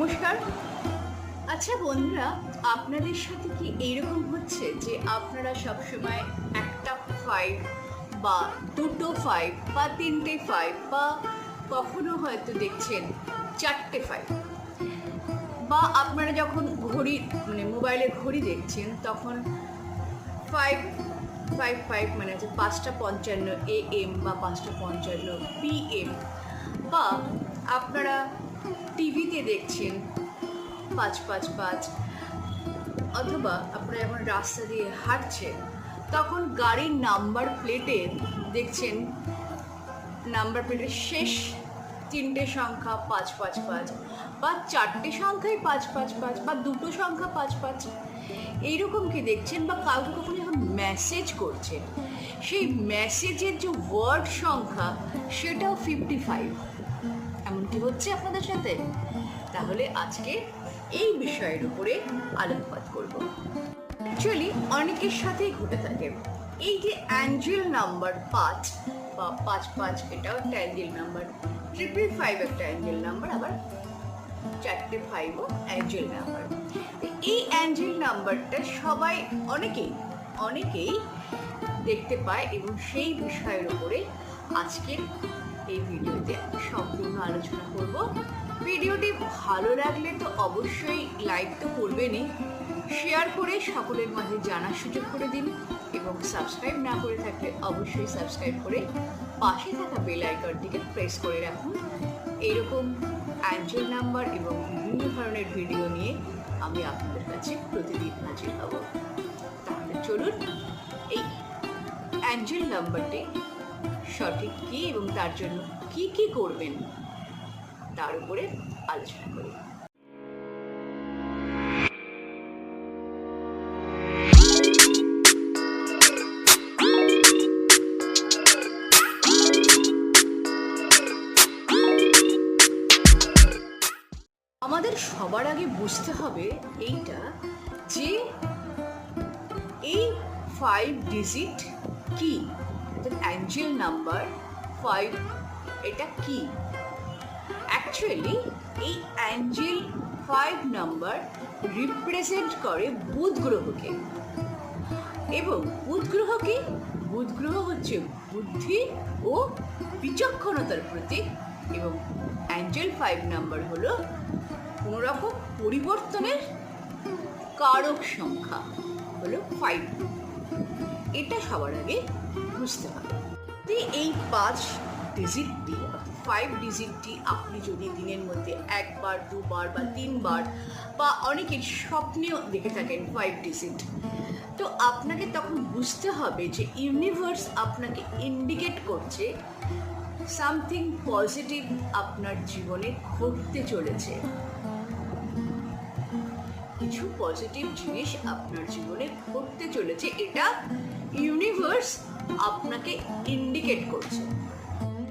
নমস্কার। আচ্ছা বন্ধুরা, আপনাদের সাথে কি এইরকম হচ্ছে যে আপনারা সবসময় একটা ফাইভ বা দুটো ফাইভ বা তিনটে ফাইভ বা কখনো হয়তো দেখছেন চারটে ফাইভ বা আপনারা যখন ঘড়ি মানে মোবাইলে ঘড়ি দেখছেন, তখন ফাইভ ফাইভ ফাইভ মানে হচ্ছে পাঁচটা পঞ্চান্ন এ এম বা পাঁচটা পঞ্চান্ন পি এম বা আপনারা টিভিতে দেখছেন। পাঁচ পাঁচ পাঁচ। অথবা আপনারা যখন রাস্তা দিয়ে হাঁটছেন, তখন গাড়ির নাম্বার প্লেটে দেখছেন, নাম্বার প্লেটের শেষ তিনটে সংখ্যা পাঁচ পাঁচ পাঁচ বা চারটে সংখ্যাই পাঁচ পাঁচ পাঁচ বা দুটো সংখ্যা পাঁচ পাঁচ। এইরকম কি দেখছেন বা কাউকে কখনো যখন মেসেজ করছেন, সেই মেসেজের যে ওয়ার্ড সংখ্যা, সেটাও ফিফটি ফাইভ হচ্ছে আপনাদের সাথে। তাহলে আজকে এই বিষয়ের উপরে আলোকপাত করব। অ্যাকচুয়ালি অনেকের সাথেই ঘটে থাকে। এই যে অ্যাঞ্জেল নাম্বার পাঁচ বা পাঁচ পাঁচ এটাও একটা অ্যাঞ্জেল নাম্বার ট্রিপল ফাইভ একটা অ্যাঞ্জেল নাম্বার আবার চারটে ফাইভও অ্যাঞ্জেল নাম্বার এই অ্যাঞ্জেল নাম্বারটা সবাই অনেকেই অনেকেই দেখতে পায় এবং সেই বিষয়ের উপরে আজকের এই ভিডিওতে সম্পূর্ণ আলোচনা করব। ভিডিওটি ভালো লাগলে তো অবশ্যই লাইক তো করবেনই। শেয়ার করে সকলের মাঝে জানার সুযোগ করে দিন এবং সাবস্ক্রাইব না করে থাকলে অবশ্যই সাবস্ক্রাইব করে পাশে থাকা বেল আইকনটিকে প্রেস করে রাখুন। এইরকম অ্যাঞ্জেল নাম্বার এবং বিভিন্ন ধরনের ভিডিও নিয়ে আমি আপনাদের কাছে প্রতিদিন হাজির হব। তাহলে চলুন এই অ্যাঞ্জেল নাম্বারটি সঠিক কী এবং তার জন্য কি কি করবেন? তার উপরে আলোচনা করি। আমাদের সবার আগে বুঝতে হবে এইটা যে এই ফাইভ ডিজিট কি? অ্যাঞ্জেল নাম্বার ফাইভ এটা কি? অ্যাকচুয়ালি এই অ্যাঞ্জেল ফাইভ নাম্বার রিপ্রেজেন্ট করে বুধ গ্রহকে। এবং বুধ গ্রহকে বুধ গ্রহ হচ্ছে বুদ্ধি ও বিচক্ষণতার প্রতীক। এবং অ্যাঞ্জেল ফাইভ নাম্বার হলো কোনো রকম পরিবর্তনের কারক সংখ্যা, হলো ফাইভ এটা সবার আগে বুঝতে হবে এই পাঁচ ডিজিটটি ফাইভ ডিজিটটি আপনি যদি দিনের মধ্যে একবার, দুবার বা তিনবার বা অনেকের স্বপ্নেও দেখে থাকেন ফাইভ ডিজিট তো আপনাকে তখন বুঝতে হবে যে ইউনিভার্স আপনাকে ইন্ডিকেট করছে সামথিং পজিটিভ আপনার জীবনে ঘটতে চলেছে। কিছু পজিটিভ জিনিস আপনার জীবনে ঘটতে চলেছে, এটা ইউনিভার্স আপনাকে ইন্ডিকেট করছে।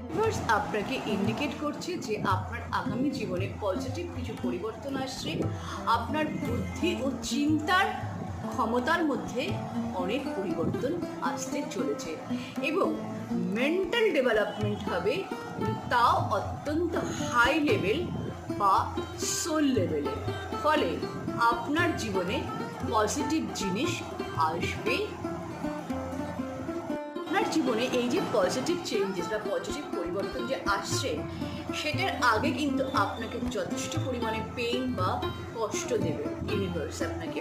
ইউনিভার্স আপনাকে ইন্ডিকেট করছে যে আপনার আগামী জীবনে পজিটিভ কিছু পরিবর্তন আসছে। আপনার বুদ্ধি ও চিন্তার ক্ষমতার মধ্যে অনেক পরিবর্তন আসতে চলেছে এবং মেন্টাল ডেভেলপমেন্ট হবে তাও অত্যন্ত হাই লেভেল বা সোল লেভেলে ফলে আপনার জীবনে পজিটিভ জিনিস আসবে জীবনে এই যে পজিটিভ চেঞ্জেস বা পজিটিভ পরিবর্তন যে আসছে, সেটার আগে কিন্তু আপনাকে যথেষ্ট পরিমাণে পেইন বা কষ্ট দেবে ইউনিভার্স আপনাকে।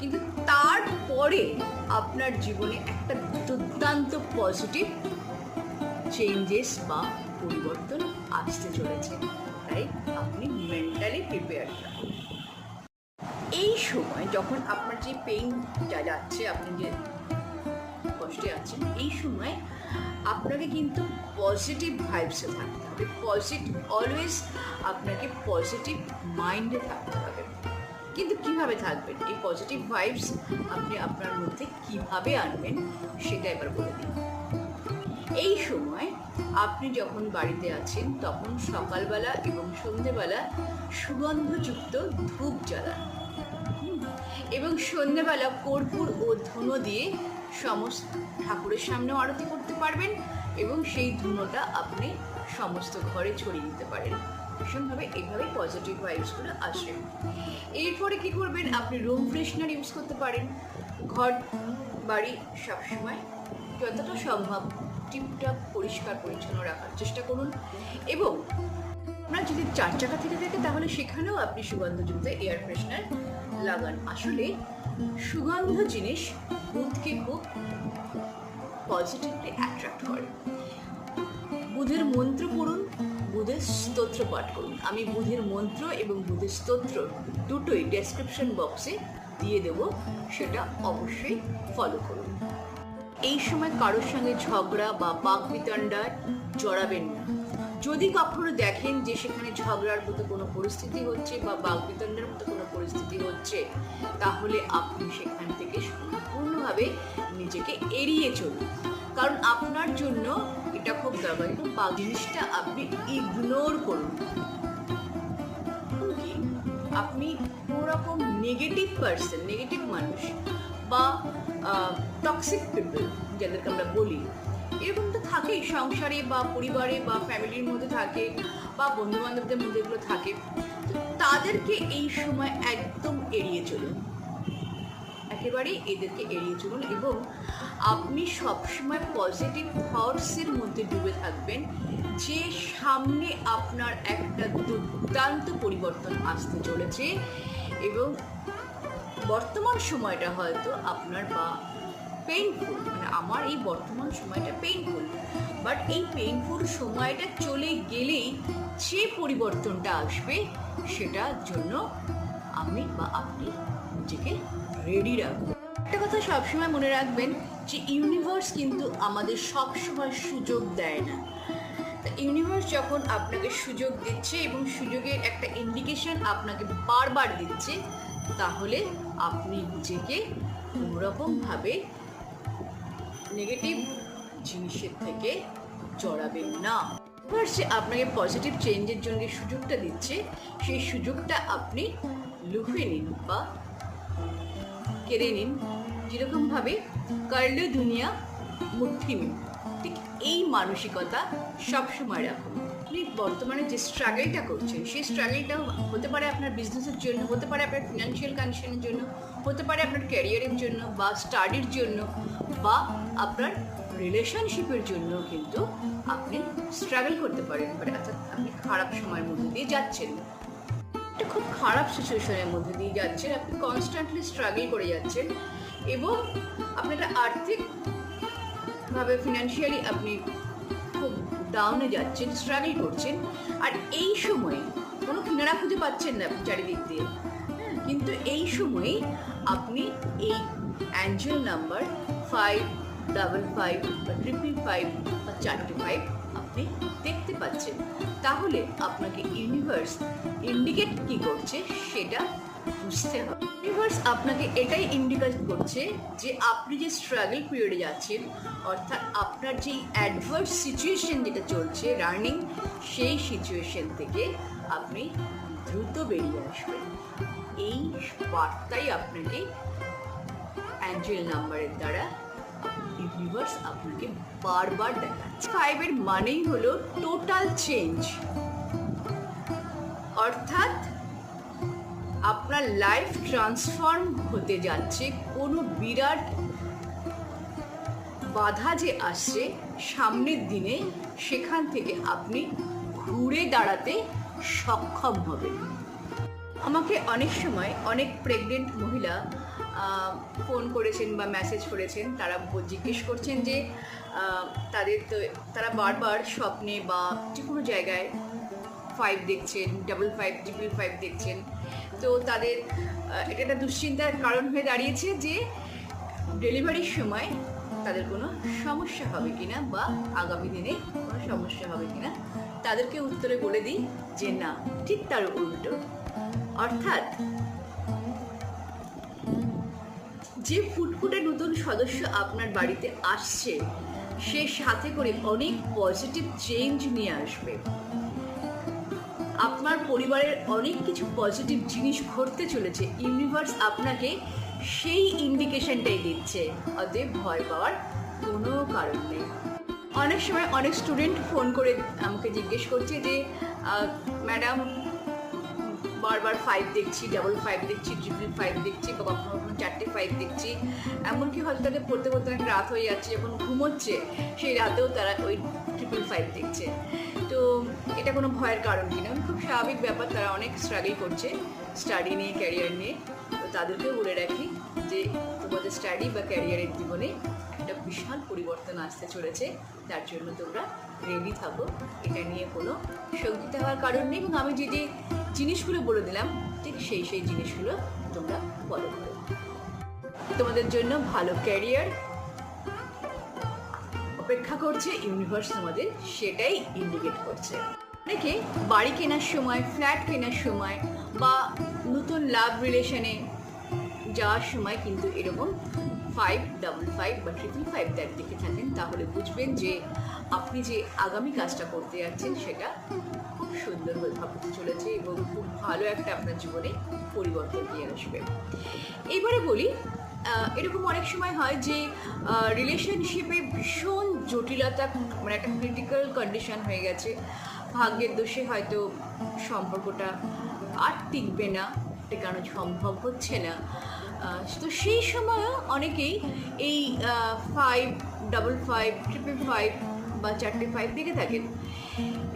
কিন্তু তারপরে আপনার জীবনে একটা দুর্দান্ত পজিটিভ চেঞ্জেস বা পরিবর্তন আসতে চলেছে তাই আপনি মেন্টালি প্রিপেয়ার থাকুন। এই সময় যখন আপনার যে পেইনটা যাচ্ছে, আপনি যে কষ্টে আছেন, এই সময় আপনাকে কিন্তু পজিটিভ ভাইবসে থাকতে হবে। পজিটিভ অলওয়েজ আপনাকে পজিটিভ মাইন্ডে থাকতে হবে। কিন্তু কীভাবে থাকবেন? এই পজিটিভ ভাইবস আপনি আপনার মধ্যে কীভাবে আনবেন, সেটা এবার বলে দিন এই সময় আপনি যখন বাড়িতে আছেন, তখন সকালবেলা এবং সন্ধেবেলা সুগন্ধযুক্ত ধূপ জ্বালান। এবং সন্ধেবেলা কর্পূর ও ধুনো দিয়ে সমস্ত ঠাকুরের সামনেও আরতি করতে পারবেন এবং সেই ধুনোটা আপনি সমস্ত ঘরে ছড়িয়ে দিতে পারেন। ভীষণভাবে এইভাবে পজিটিভ ভাইবসগুলো আসে এরপরে কি করবেন, আপনি রুম ফ্রেশনার ইউজ করতে পারেন। ঘর, বাড়ি সবসময় যতটা সম্ভব টিপটপ পরিষ্কার পরিচ্ছন্ন রাখার চেষ্টা করুন এবং আপনার যদি চার চাকা থেকে থাকে, তাহলে সেখানেও আপনি সুগন্ধযুক্ত এয়ার ফ্রেশনার লাগান। আসলে সুগন্ধ জিনিস বুধকে খুব পজিটিভলি অ্যাট্রাক্ট করে। বুধের মন্ত্র পড়ুন, বুধের স্তোত্র পাঠ করুন। আমি বুধের মন্ত্র এবং বুধের স্তোত্র দুটোই ডেসক্রিপশন বক্সে দিয়ে দেব, সেটা অবশ্যই ফলো করুন। এই সময় কারোর সঙ্গে ঝগড়া বা বাক বিতণ্ডায় জড়াবেন না। যদি কখনো দেখেন যে সেখানে ঝগড়ার মতো কোনো পরিস্থিতি হচ্ছে বা বাক বিতণ্ডার মতো কোনো পরিস্থিতি হচ্ছে, তাহলে আপনি সেখান থেকে সম্পূর্ণভাবে নিজেকে এড়িয়ে চলুন। কারণ আপনার জন্য এটা খুব দরকার। কিন্তু জিনিসটা আপনি ইগনোর করুন। আপনি কোনো রকম নেগেটিভ পার্সন নেগেটিভ মানুষ বা টক্সিক পিপল যাদেরকে আমরা বলি এরকম তো থাকেই, সংসারে বা পরিবারে বা ফ্যামিলির মধ্যে থাকে বা বন্ধু বান্ধবদের মধ্যে এগুলো থাকে। তাদেরকে এই সময় একদম এড়িয়ে চলুন। একেবারে এদেরকে এড়িয়ে চলুন এবং আপনি সবসময় পজিটিভ থটসের মধ্যে ডুবে থাকবেন, যে সামনে আপনার একটা দুর্দান্ত পরিবর্তন আসতে চলেছে এবং বর্তমান সময়টা হয়তো আপনার বা পেইনফুল মানে আমার এই বর্তমান সময়টা পেইনফুল বাট এই পেইনফুল সময়টা চলে গেলেই যে পরিবর্তনটা আসবে সেটার জন্য আমি বা আপনি নিজেকে রেডি রাখব। একটা কথা সবসময় মনে রাখবেন যে ইউনিভার্স কিন্তু আমাদের সবসময় সুযোগ দেয় না। ইউনিভার্স যখন আপনাকে সুযোগ দিচ্ছে এবং সুযোগের একটা ইন্ডিকেশন আপনাকে বারবার দিচ্ছে, তাহলে আপনি নিজেকে কোনোরকমভাবে নেগেটিভ জিনিসের থেকে জড়াবেন না। এবার যে আপনাকে পজিটিভ চেঞ্জের জন্য সুযোগটা দিচ্ছে, সেই সুযোগটা আপনি লুফে নিন বা কেড়ে নিন। যেরকমভাবে কার্লে দুনিয়া মুঠি মে ঠিক এই মানসিকতা সবসময় রাখুন। আপনি বর্তমানে যে স্ট্রাগলটা করছেন, সেই স্ট্রাগলটা হতে পারে আপনার বিজনেসের জন্য, হতে পারে আপনার ফিনান্সিয়াল কন্ডিশনের জন্য, হতে পারে আপনার ক্যারিয়ারের জন্য বা স্টাডির জন্য বা আপনার রিলেশনশিপের জন্য কিন্তু আপনি স্ট্রাগল করতে পারেন। বাট অর্থাৎ আপনি খারাপ সময়ের মধ্যে দিয়ে যাচ্ছেন। একটা খুব খারাপ সিচুয়েশনের মধ্যে দিয়ে যাচ্ছেন। আপনি কনস্ট্যান্টলি স্ট্রাগল করে যাচ্ছেন এবং আপনি একটা আর্থিকভাবে ফিনান্সিয়ালি আপনি খুব ডাউনে যাচ্ছেন স্ট্রাগল করছেন। আর এই সময়ে কোনো কিনারা খুঁজে পাচ্ছেন না চারিদিক দিয়ে। হ্যাঁ, কিন্তু এই সময়ে আপনি এই angel number five double five বা ট্রিপল ফাইভ বা চারটে ফাইভ আপনি দেখতে পাচ্ছেন। তাহলে আপনাকে ইউনিভার্স ইন্ডিকেট কি করছে সেটা বুঝতে হবে। ইউনিভার্স আপনাকে এটাই ইন্ডিকেট করছে যে আপনি যে স্ট্রাগল পিরিয়ডে যাচ্ছেন, অর্থাৎ আপনার যেই অ্যাডভার্স সিচুয়েশন যেটা চলছে রানিং সেই সিচুয়েশন থেকে আপনি দ্রুত বেরিয়ে আসবেন। এই বার্তাই আপনাকে অ্যাঞ্জেল নাম্বারের দ্বারা ইউনিভার্স আপনাকে বারবার দেখাচ্ছে ফাইভের মানেই হলো টোটাল চেঞ্জ অর্থাৎ আপনার লাইফ ট্রান্সফর্ম হতে যাচ্ছে, কোনো বিরাট বাধা যে আসছে, সামনের দিনে সেখান থেকে আপনি ঘুরে দাঁড়াতে সক্ষম হবেন। আমাকে অনেক সময় অনেক প্রেগনেন্ট মহিলা ফোন করেছেন বা মেসেজ করেছেন। তারা জিজ্ঞেস করছেন যে তাদের তো, তারা বারবার স্বপ্নে বা যে কোনো জায়গায় ফাইভ দেখছেন ডাবল ফাইভ ট্রিপল ফাইভ দেখছেন। তো তাদের এটা একটা দুশ্চিন্তার কারণ হয়ে দাঁড়িয়েছে যে ডেলিভারির সময় তাদের কোনো সমস্যা হবে কিনা বা আগামী দিনে কোনো সমস্যা হবে কিনা, তাদেরকে উত্তরে বলে দিই যে না, ঠিক তার উল্টো অর্থাৎ যে ফুটফুটে নতুন সদস্য আপনার বাড়িতে আসছে, সে সাথে করে অনেক পজিটিভ চেঞ্জ নিয়ে আসবে। আপনার পরিবারের অনেক কিছু পজিটিভ জিনিস ঘটতে চলেছে। ইউনিভার্স আপনাকে সেই ইন্ডিকেশনটাই দিচ্ছে। অতএব ভয় পাওয়ার কোনো কারণ নেই। অনেক সময় অনেক স্টুডেন্ট ফোন করে আমাকে জিজ্ঞেস করছে যে ম্যাডাম বারবার ফাইভ দেখছি ডাবল ফাইভ দেখছি ট্রিপল ফাইভ দেখছি, বা কখনো কখনো চারটে ফাইভ দেখছি। এমনকি হয়তো তাদের পড়তে পড়তে অনেক রাত হয়ে যাচ্ছে, যখন ঘুমোচ্ছে, সেই রাতেও তারা ওই ট্রিপল ফাইভ দেখছে। তো এটা কোনো ভয়ের কারণ কিনা খুব স্বাভাবিক ব্যাপার, তারা অনেক স্ট্রাগল করছে স্টাডি নিয়ে ক্যারিয়ার নিয়ে। তো তাদেরকেও বলে রাখি যে, তোমাদের স্টাডি বা ক্যারিয়ারের জীবনে একটা বিশাল পরিবর্তন আসতে চলেছে। তার জন্য তোমরা রেডি থাকো। এটা নিয়ে কোনো শঙ্কিত হওয়ার কারণ নেই। এবং আমি যে যে জিনিসগুলো বলে দিলাম। ঠিক সেই সেই জিনিসগুলো তোমরা ফলো করো। তোমাদের জন্য ভালো ক্যারিয়ার অপেক্ষা করছে ইউনিভার্স তোমাদের সেটাই ইন্ডিকেট করছে। অনেকে বাড়ি কেনার সময় ফ্ল্যাট কেনার সময় বা নতুন লাভ রিলেশনে যাওয়ার সময় কিন্তু এরকম ফাইভ ডাবল ফাইভ বা ট্রিপল ফাইভ দেখে থাকেন, তাহলে বুঝবেন যে আপনি যে আগামী কাজটা করতে যাচ্ছেন সেটা খুব সুন্দরভাবে ভাবতে চলেছে এবং খুব ভালো একটা আপনার জীবনে পরিবর্তন নিয়ে আসবে। এবারে বলি এরকম অনেক সময় হয় যে রিলেশনশিপে ভীষণ জটিলতা মানে একটা ক্রিটিক্যাল কন্ডিশন হয়ে গেছে। ভাগ্যের দোষে হয়তো সম্পর্কটা আর টিকবে না, টেকানো সম্ভব হচ্ছে না। তো সেই সময়ও অনেকেই এই five double five triple five বা চারটে ফাইভ দেখে থাকেন।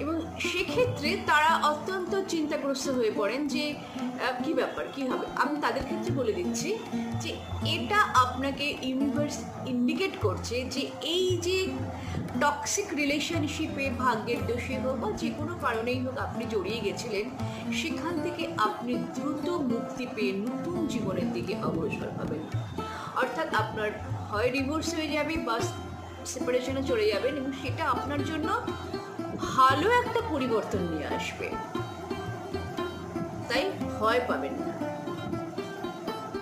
এবং সেক্ষেত্রে তারা অত্যন্ত চিন্তাগ্রস্ত হয়ে পড়েন যে কি ব্যাপার, কি হবে? আমি তাদের ক্ষেত্রে বলে দিচ্ছি যে, এটা আপনাকে ইউনিভার্স ইন্ডিকেট করছে যে, এই যে টক্সিক রিলেশনশিপে ভাগ্যের দোষে হোক বা যে কোনো কারণেই হোক আপনি জড়িয়ে গেছিলেন, সেখান থেকে আপনি দ্রুত মুক্তি পেয়ে নতুন জীবনের দিকে অগ্রসর হবেন। অর্থাৎ আপনার হয় ডিভোর্স হয়ে যাবে বা সেপারেশনে চলে যাবেন এবং সেটা আপনার জন্য ভালো একটা পরিবর্তন নিয়ে আসবে। তাই ভয় পাবেন না।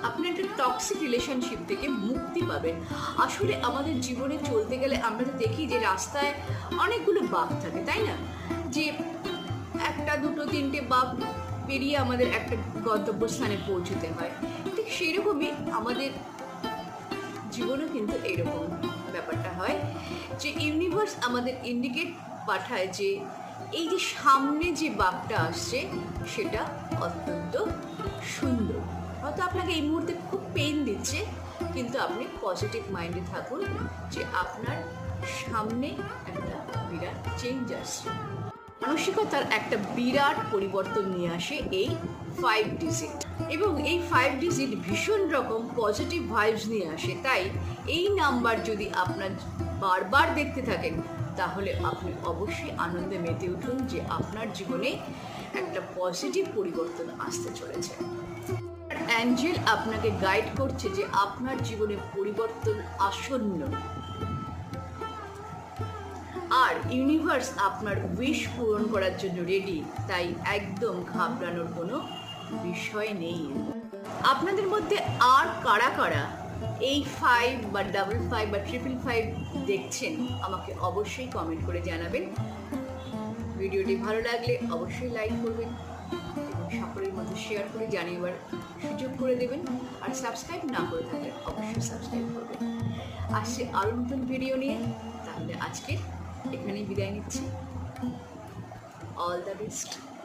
আপনি একটা টক্সিক রিলেশনশিপ থেকে মুক্তি পাবেন। আসলে আমাদের জীবনে চলতে গেলে আমরা তো দেখি যে রাস্তায় অনেকগুলো বাঘ থাকে, তাই না? যে একটা, দুটো, তিনটে বাঘ পেরিয়ে আমাদের একটা গন্তব্যস্থানে পৌঁছতে হয়। ঠিক সেরকমই আমাদের জীবনও কিন্তু ব্যাপারটা হয় যে ইউনিভার্স আমাদের ইন্ডিকেট পাঠায় যে এই যে সামনে যে বাঘটা আসছে, সেটা অত্যন্ত সুন্দর। হয়তো আপনাকে এই মুহূর্তে খুব পেন দিচ্ছে, কিন্তু আপনি পজিটিভ মাইন্ডে থাকুন যে আপনার সামনে একটা বিরাট চেঞ্জ আসছে। মানসিকতার একটা বিরাট পরিবর্তন নিয়ে আসে এই ফাইভ ডিজিট এবং এই ফাইভ ডিজিট ভীষণ রকম পজিটিভ ভাইবস নিয়ে আসে। তাই এই নাম্বার যদি আপনার বারবার দেখতে থাকেন, তাহলে আপনি অবশ্যই আনন্দে মেতে উঠুন যে আপনার জীবনে একটা পজিটিভ পরিবর্তন আসতে চলেছে। অ্যাঞ্জেল আপনাকে গাইড করছে যে আপনার জীবনে পরিবর্তন আসন্ন। আর ইউনিভার্স আপনার উইশ পূরণ করার জন্য রেডি তাই একদম ঘাবড়ানোর কোনো বিষয় নেই। আপনাদের মধ্যে আর কারা কারা এই ফাইভ বা ডাবল ফাইভ বা ট্রিপল ফাইভ দেখছেন, আমাকে অবশ্যই কমেন্ট করে জানাবেন। ভিডিওটি ভালো লাগলে অবশ্যই লাইক করবেন সকলের মধ্যে শেয়ার করে জানিয়েবার সুযোগ করে দেবেন। আর সাবস্ক্রাইব না করে থাকলে অবশ্যই সাবস্ক্রাইব করবেন। আসছে আরও নতুন ভিডিও নিয়ে, তাহলে আজকে এখানেই বিদায় নিচ্ছি। All the best